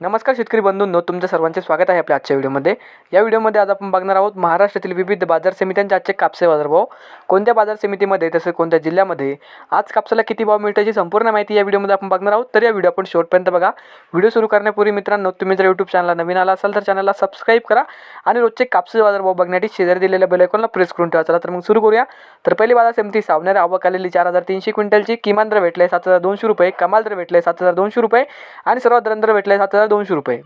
नमस्कार शेतकरी बंधूंनो तुमचं सर्वांचे स्वागत आहे आपल्या आजच्या व्हिडिओमध्ये. या व्हिडिओमध्ये आज आपण बघणार आहोत महाराष्ट्रातील विविध बाजार समित्यांचे आजचे कापसे बाजारभाव. कोणत्या बाजार समितीमध्ये तसेच कोणत्या जिल्ह्यामध्ये? आज कापसाला किती भाव मिळतो याची संपूर्ण माहिती या व्हिडिओमध्ये आपण बघणार आहोत. तर या व्हिडिओ आपण शेवटपर्यंत बघा. व्हिडिओ सुरू करण्यापूर्वी मित्रांनो तुम्ही जर यूट्यूब चॅनलला नवीन आला असाल तर चॅनलला सबस्क्राईब करा आणि रोजचे कापसे बाजारभाव बघण्यासाठी शेजारी दिलेल्या बेलायकॉनला प्रेस करून ठेवा. चला तर मग सुरू करूया. तर पहिली बाजार समिती सावनेर आवक आलेली चार हजार तीनशे क्विंटलची किमान दर भेटले सात हजार दोनशे रुपये कमाल दर भेटले सात हजार दोनशे रुपये आणि सर्वात दर भेटले सात हजार दोनशे रुपये.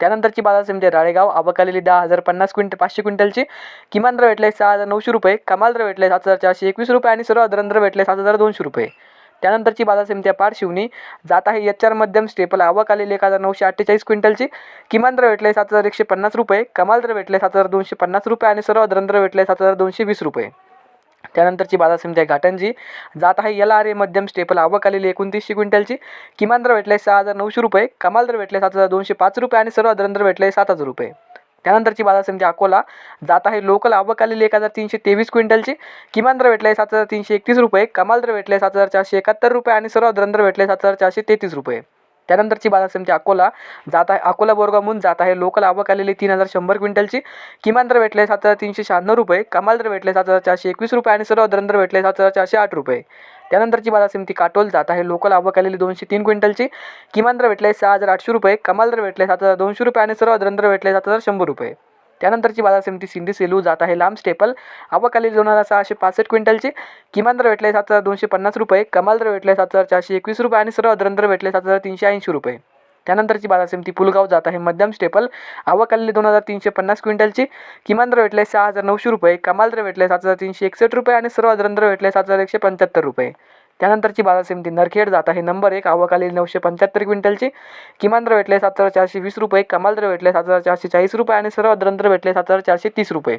त्यानंतरची बाजार समिती राळेगाव. आवक दहा हजार पन्नास क्विंट पाचशे क्विंटलची. किमान दर भेटले सहा हजार नऊशे रुपये. कमाल दर भेटले सात हजार चारशे एकवीस रुपये आणि सर्व दर भेटले सात हजार दोनशे रुपये. त्यानंतरची बाजार समिती पार शिवणी जात आहे एच आर मध्यम स्टेपल. आवक आलेली एक हजार नऊशे अठ्ठेचाळीस क्विंटलची. किमान दर भेटले सात हजार एकशे पन्नास रुपये. कमाल दर भेटले सात हजार दोनशे पन्नास रुपये आणि सर्व दर भेटले सात हजार दोनशे वीस रुपये. त्यानंतरची बाजार समिती आहे घाटंजी. जात आहे एल आर ए मध्यम स्टेपल आवक आलेली एकोणतीसशे क्विंटलची. किमान दर भेटले सहा हजार नऊशे रुपये. कमाल दर भेटले सात हजार दोनशे पाच रुपये आणि सर्व दर भेटले सात हजार रुपये. त्यानंतरची बाजार समिती अकोला. जात आहे लोकल आवक आलेली एक हजार तीनशे तेवीस क्विंटलची. किमान दर भेटले सात हजार तीनशे एकतीस रुपये. कमाल दर भेटले सात हजार चारशे एकाहत्तर रुपये आणि सर्व दर भेटले सात हजार चारशे तेहतीस रुपये. त्यानंतरची बाजार समिती अकोला जात आहे. अकोला बोरगावहून जात आहे. लोकल आवक आलेली तीन हजार शंभर क्विंटलची. किमान दर भेटले सात हजार तीनशे शहाण्णव रुपये. कमाल दर भेटले सात हजार चारशे एकवीस रुपये आणि सर्व दर भेटले सात हजार चारशे आठ रुपये. त्यानंतरची बाजार समिती काटोल जात आहे. लोकल आवक आलेली दोनशे तीन क्विंटलची. किमान दर भेटले सहा हजार आठशे रुपये. कमाल दर भेटले सात हजार दोनशे रुपये आणि सर्व दर भेटले सात हजार शंभर रुपये. त्यानंतरची बाजार समिती सिंधी सेलू जात आहे. लांब स्टेपल आवक दोन हजार सहाशे पासष्ट क्विंटलची किमान दर भेटले सात हजार दोनशे पन्नास रुपये कमाल दर भेटले सात हजार चारशे एकवीस रुपये आणि सर्व दर भेटले सात हजार तीनशे ऐंशी रुपये. त्यानंतरची बाजार समिती पुलगाव जात आहे. मध्यम स्टेपल आवक आलेली दोन हजार तीनशे पन्नास क्विंटलची. किमान दर भेटले सहा हजार नऊशे रुपये कमाल दर भेटले सात हजार तीनशे एकसष्ट रुपये आणि सर्व दर भेटले सात हजार एकशे पंच्याहत्तर रुपये. त्यानंतरची बाजार समिती नरखेड जात आहे. नंबर एक आवक आलेली नऊशे पंच्याहत्तर क्विंटलची. किमान दर भेटले सात हजार चारशे वीस रुपये कमाल दर भेटले सात हजार चारशे चाळीस रुपये आणि सर्व दर भेटले सात हजार चारशे तीस रुपये.